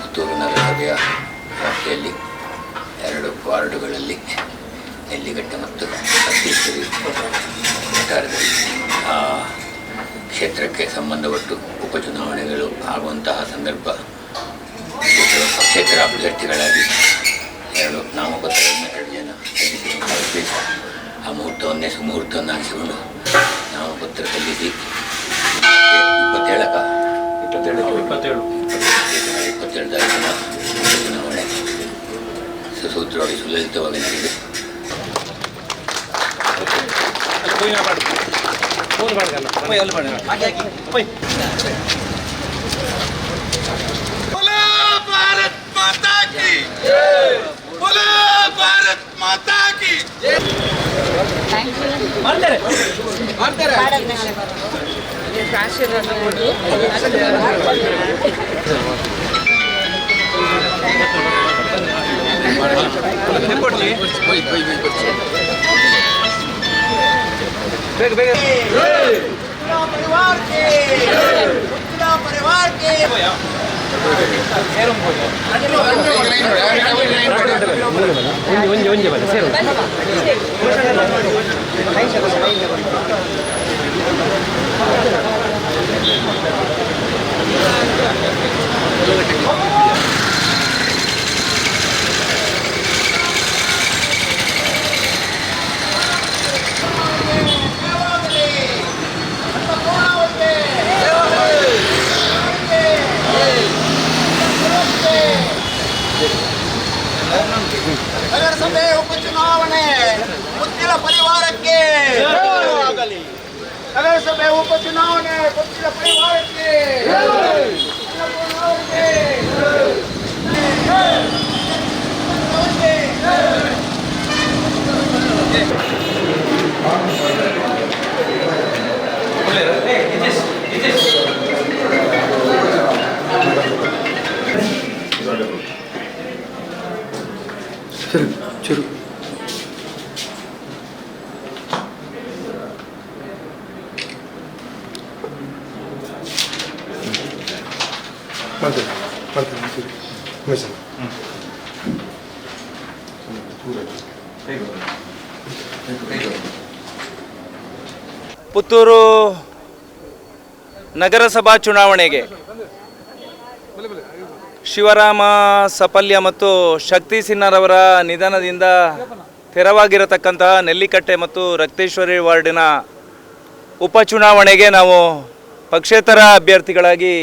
ಪುತ್ತೂರು ನಗರಸಭೆಯ ವ್ಯಾಪ್ತಿಯಲ್ಲಿ ಎರಡು ವಾರ್ಡುಗಳಲ್ಲಿ ನೆಲ್ಲಿಗಟ್ಟೆ ಮತ್ತು ಅತ್ತೀಶ್ವರಿ ವಠಾರದಲ್ಲಿ ಆ, ಕ್ಷೇತ್ರಕ್ಕೆ ಸಂಬಂಧಪಟ್ಟು ಉಪಚುನಾವಣೆಗಳು ಆಗುವಂತಹ ಸಂದರ್ಭ. ಕ್ಷೇತ್ರ- ಅಭ್ಯರ್ಥಿಗಳಾಗಿ ಎರಡು ನಾಮಪತ್ರಗಳನ್ನು ಎರಡು ಜನ ಆ ಮುಹೂರ್ತವನ್ನೇ ಸುಮುಹೂರ್ತವನ್ನಾಗಿಸಿಕೊಂಡು ನಾಮಪತ್ರ ಸಲ್ಲಿಸಿ ಇಪ್ಪತ್ತೇಳು ಇಪ್ಪತ್ತೇಳು ಇಪ್ಪತ್ತೆರಡು ತಾರೀಕಿನ ಚುನಾವಣೆ ಸುಸೂತ್ರವಾಗಿ ಸುಲಲಿತವಾಗಿ ನಡೆಯಿದೆ ಭಾರತ್ ಮಾತಾ ಕಿ ಭಾರತ್ ಮಾತಾ ಕಿ ಮಾಡ್ತಾರೆ ಮಾಡ್ತಾರೆ माता की परिवार के पूरा परिवार के ಒಂಜಿ ಒಂಜಿ ಬನ್ನಿ ಸೇರು ನಗರಸಭೆ ಉಪಚುನಾವಣೆ ಮುತ್ತಿನ ಪರಿವಾರಕ್ಕೆ ಆಗಲಿ ನಗರಸಭೆ ಉಪಚುನಾವಣೆ ಮುತ್ತಿನ ಪರಿವಾರಕ್ಕೆ ಮುತ್ತಿನ ಪುತ್ತೂರು ನಗರಸಭಾ ಚುನಾವಣೆಗೆ ಶಿವರಾಮ ಸಪಲ್ಯ ಮತ್ತು ಶಕ್ತಿ ಸಿನ್ನರವರ ನಿಧನದಿಂದ ತೆರವಾಗಿರತಕ್ಕಂತಹ ನೆಲ್ಲಿಕಟ್ಟೆ ಮತ್ತು ರಕ್ತೇಶ್ವರಿ ವಾರ್ಡಿನ ಉಪಚುನಾವಣೆಗೆ ನಾವು ಪಕ್ಷೇತರ ಅಭ್ಯರ್ಥಿಗಳಾಗಿ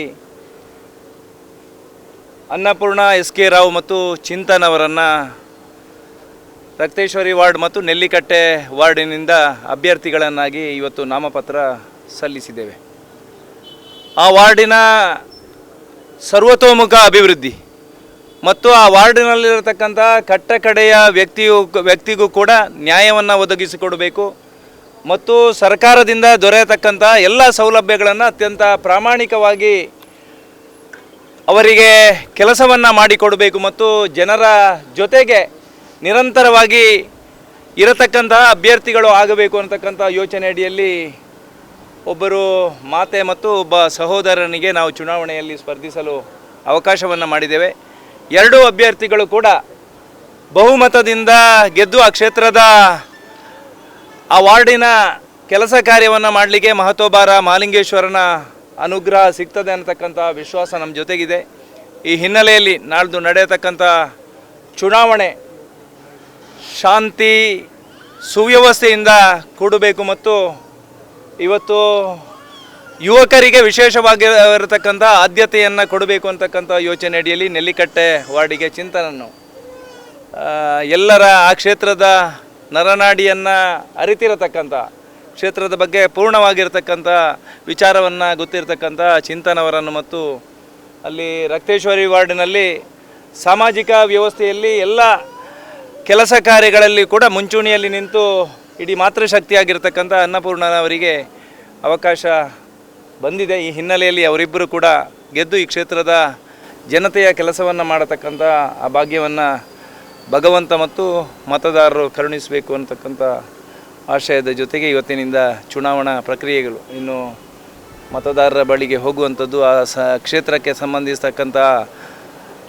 ಅನ್ನಪೂರ್ಣ ಎಸ್ ಕೆ ರಾವ್ ಮತ್ತು ಚಿಂತನ್ ಅವರನ್ನು ರಕ್ತೇಶ್ವರಿ ವಾರ್ಡ್ ಮತ್ತು ನೆಲ್ಲಿಕಟ್ಟೆ ವಾರ್ಡಿನಿಂದ ಅಭ್ಯರ್ಥಿಗಳನ್ನಾಗಿ ಇವತ್ತು ನಾಮಪತ್ರ ಸಲ್ಲಿಸಿದ್ದೇವೆ. ಆ ವಾರ್ಡಿನ ಸರ್ವತೋಮುಖ ಅಭಿವೃದ್ಧಿ ಮತ್ತು ಆ ವಾರ್ಡಿನಲ್ಲಿರತಕ್ಕಂಥ ಕಟ್ಟಕಡೆಯ ವ್ಯಕ್ತಿಯು ವ್ಯಕ್ತಿಗೂ ಕೂಡ ನ್ಯಾಯವನ್ನು ಒದಗಿಸಿಕೊಡಬೇಕು ಮತ್ತು ಸರ್ಕಾರದಿಂದ ದೊರೆಯತಕ್ಕಂಥ ಎಲ್ಲ ಸೌಲಭ್ಯಗಳನ್ನು ಅತ್ಯಂತ ಪ್ರಾಮಾಣಿಕವಾಗಿ ಅವರಿಗೆ ಕೆಲಸವನ್ನು ಮಾಡಿಕೊಡಬೇಕು ಮತ್ತು ಜನರ ಜೊತೆಗೆ ನಿರಂತರವಾಗಿ ಇರತಕ್ಕಂತಹ ಅಭ್ಯರ್ಥಿಗಳು ಆಗಬೇಕು ಅಂತಕ್ಕಂಥ ಯೋಚನೆ ಅಡಿಯಲ್ಲಿ ಒಬ್ಬರು ಮಾತೆ ಮತ್ತು ಒಬ್ಬ ಸಹೋದರನಿಗೆ ನಾವು ಚುನಾವಣೆಯಲ್ಲಿ ಸ್ಪರ್ಧಿಸಲು ಅವಕಾಶವನ್ನು ಮಾಡಿದ್ದೇವೆ. ಎರಡೂ ಅಭ್ಯರ್ಥಿಗಳು ಕೂಡ ಬಹುಮತದಿಂದ ಗೆದ್ದು ಆ ಕ್ಷೇತ್ರದ ಆ ವಾರ್ಡಿನ ಕೆಲಸ ಕಾರ್ಯವನ್ನು ಮಾಡಲಿಕ್ಕೆ ಮಹತೋಬಾರ ಮಹಾಲಿಂಗೇಶ್ವರನ ಅನುಗ್ರಹ ಸಿಗ್ತದೆ ಅನ್ನತಕ್ಕಂಥ ವಿಶ್ವಾಸ ನಮ್ಮ ಜೊತೆಗಿದೆ. ಈ ಹಿನ್ನೆಲೆಯಲ್ಲಿ ನಾಳ್ದು ನಡೆಯತಕ್ಕಂಥ ಚುನಾವಣೆ ಶಾಂತಿ ಸುವ್ಯವಸ್ಥೆಯಿಂದ ಕೂಡಬೇಕು ಮತ್ತು ಇವತ್ತು ಯುವಕರಿಗೆ ವಿಶೇಷವಾಗಿ ಇರತಕ್ಕಂಥ ಆದ್ಯತೆಯನ್ನು ಕೊಡಬೇಕು ಅಂತಕ್ಕಂಥ ಯೋಚನೆ ಅಡಿಯಲ್ಲಿ ನೆಲ್ಲಿಕಟ್ಟೆ ವಾರ್ಡಿಗೆ ಚಿಂತನನ್ನು ಎಲ್ಲರ ಆ ಕ್ಷೇತ್ರದ ನರನಾಡಿಯನ್ನು ಅರಿತಿರತಕ್ಕಂಥ ಕ್ಷೇತ್ರದ ಬಗ್ಗೆ ಪೂರ್ಣವಾಗಿರ್ತಕ್ಕಂಥ ವಿಚಾರವನ್ನು ಗೊತ್ತಿರತಕ್ಕಂಥ ಚಿಂತನವರನ್ನು ಮತ್ತು ಅಲ್ಲಿ ರಕ್ತೇಶ್ವರಿ ವಾರ್ಡಿನಲ್ಲಿ ಸಾಮಾಜಿಕ ವ್ಯವಸ್ಥೆಯಲ್ಲಿ ಎಲ್ಲ ಕೆಲಸ ಕಾರ್ಯಗಳಲ್ಲಿ ಕೂಡ ಮುಂಚೂಣಿಯಲ್ಲಿ ನಿಂತು ಇಡೀ ಮಾತೃಶಕ್ತಿಯಾಗಿರ್ತಕ್ಕಂಥ ಅನ್ನಪೂರ್ಣನವರಿಗೆ ಅವಕಾಶ ಬಂದಿದೆ. ಈ ಹಿನ್ನೆಲೆಯಲ್ಲಿ ಅವರಿಬ್ಬರು ಕೂಡ ಗೆದ್ದು ಈ ಕ್ಷೇತ್ರದ ಜನತೆಯ ಕೆಲಸವನ್ನು ಮಾಡತಕ್ಕಂಥ ಆ ಭಾಗ್ಯವನ್ನು ಭಗವಂತ ಮತ್ತು ಮತದಾರರು ಕರುಣಿಸಬೇಕು ಅಂತಕ್ಕಂಥ ಆಶಯದ ಜೊತೆಗೆ ಇವತ್ತಿನಿಂದ ಚುನಾವಣಾ ಪ್ರಕ್ರಿಯೆಗಳು. ಇನ್ನು ಮತದಾರರ ಬಳಿಗೆ ಹೋಗುವಂಥದ್ದು ಆ ಸ ಕ್ಷೇತ್ರಕ್ಕೆ ಸಂಬಂಧಿಸತಕ್ಕಂಥ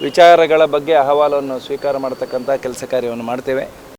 ವಿಚಾರಗಳ ಬಗ್ಗೆ ಅಹವಾಲನ್ನು ಸ್ವೀಕಾರ ಮಾಡತಕ್ಕಂಥ ಕೆಲಸ ಕಾರ್ಯವನ್ನು ಮಾಡ್ತೇವೆ.